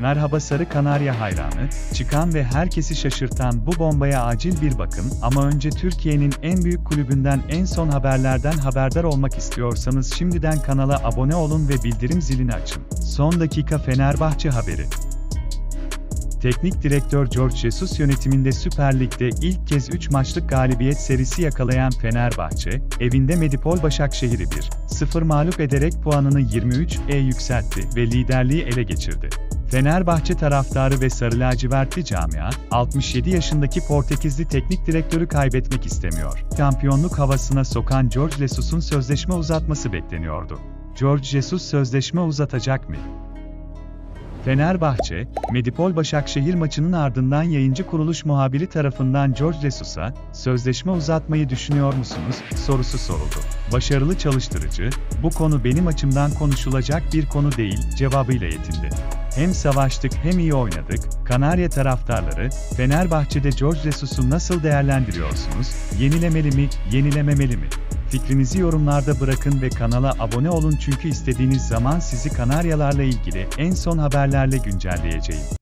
Merhaba Sarı Kanarya hayranı, çıkan ve herkesi şaşırtan bu bombaya acil bir bakın ama önce Türkiye'nin en büyük kulübünden en son haberlerden haberdar olmak istiyorsanız şimdiden kanala abone olun ve bildirim zilini açın. Son dakika Fenerbahçe haberi. Teknik direktör George Jesus yönetiminde Süper Lig'de ilk kez 3 maçlık galibiyet serisi yakalayan Fenerbahçe, evinde Medipol Başakşehir'i 1-0 mağlup ederek puanını 23'e yükseltti ve liderliği ele geçirdi. Fenerbahçe taraftarı ve sarı lacivertli camia, 67 yaşındaki Portekizli teknik direktörü kaybetmek istemiyor. Şampiyonluk havasına sokan George Jesus'un sözleşme uzatması bekleniyordu. George Jesus sözleşme uzatacak mı? Fenerbahçe, Medipol Başakşehir maçının ardından yayıncı kuruluş muhabiri tarafından George Jesus'a, sözleşme uzatmayı düşünüyor musunuz, sorusu soruldu. Başarılı çalıştırıcı, bu konu benim açımdan konuşulacak bir konu değil, cevabıyla yetindi. Hem savaştık hem iyi oynadık, Kanarya taraftarları, Fenerbahçe'de George Jesus'u nasıl değerlendiriyorsunuz, yenilemeli mi, yenilememeli mi? Fikrinizi yorumlarda bırakın ve kanala abone olun çünkü istediğiniz zaman sizi Kanaryalarla ilgili en son haberlerle güncelleyeceğim.